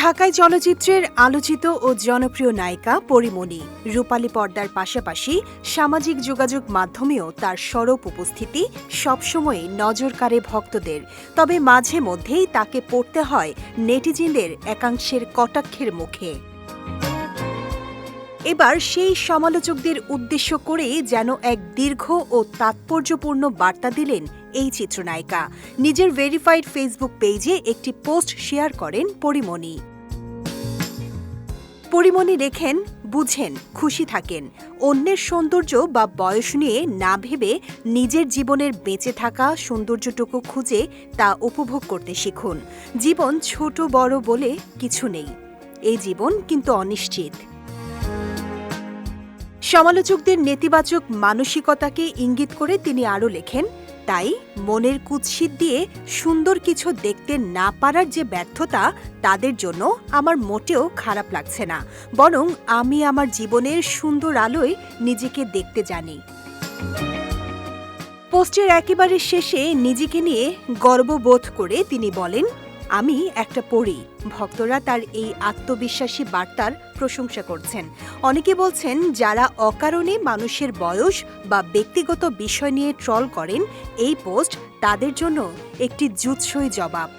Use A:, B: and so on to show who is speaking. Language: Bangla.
A: ঢাকায় চলচ্চিত্রের আলোচিত ও জনপ্রিয় নায়িকা পরিমণি। রূপালী পর্দার পাশাপাশি সামাজিক যোগাযোগ মাধ্যমেও তার সরব উপস্থিতি সবসময় নজর কাড়ে ভক্তদের। তবে মাঝে মধ্যেই তাকে পড়তে হয় নেটিজেনদের একাংশের কটাক্ষের মুখে। এবার সেই সমালোচকদের উদ্দেশ্য করেই যেন এক দীর্ঘ ও তাৎপর্যপূর্ণ বার্তা দিলেন এই চিত্রনায়িকা। নিজের ভেরিফাইড ফেসবুক পেজে একটি পোস্ট শেয়ার করেন পরিমণি। পরিমণি লেখেন, বুঝেন, খুশি থাকেন। অন্যের সৌন্দর্য বা বয়স নিয়ে না ভেবে নিজের জীবনের বেঁচে থাকা সৌন্দর্যটুকু খুঁজে তা উপভোগ করতে শিখুন। জীবন ছোট বড় বলে কিছু নেই। এই জীবন কিন্তু অনিশ্চিত। সমালোচকদের নেতিবাচক মানসিকতাকে ইঙ্গিত করে তিনি আরও লেখেন, তাই মনের কুৎসিত দিয়ে সুন্দর কিছু দেখতে না পারার যে ব্যর্থতা, তাদের জন্য আমার মোটেও খারাপ লাগছে না। বরং আমি আমার জীবনের সুন্দর আলোয় নিজেকে দেখতে জানি। পোস্টের একেবারে শেষে নিজেকে নিয়ে গর্ববোধ করে তিনি বলেন আমি একটা পড়ি। ভক্তরা তার এই আত্মবিশ্বাসী বার্তার প্রশংসা করছেন। অনেকে বলছেন, যারা অকারণে মানুষের বয়স বা ব্যক্তিগত বিষয় নিয়ে ট্রল করেন, এই পোস্ট তাদের জন্য একটি জুৎসই জবাব।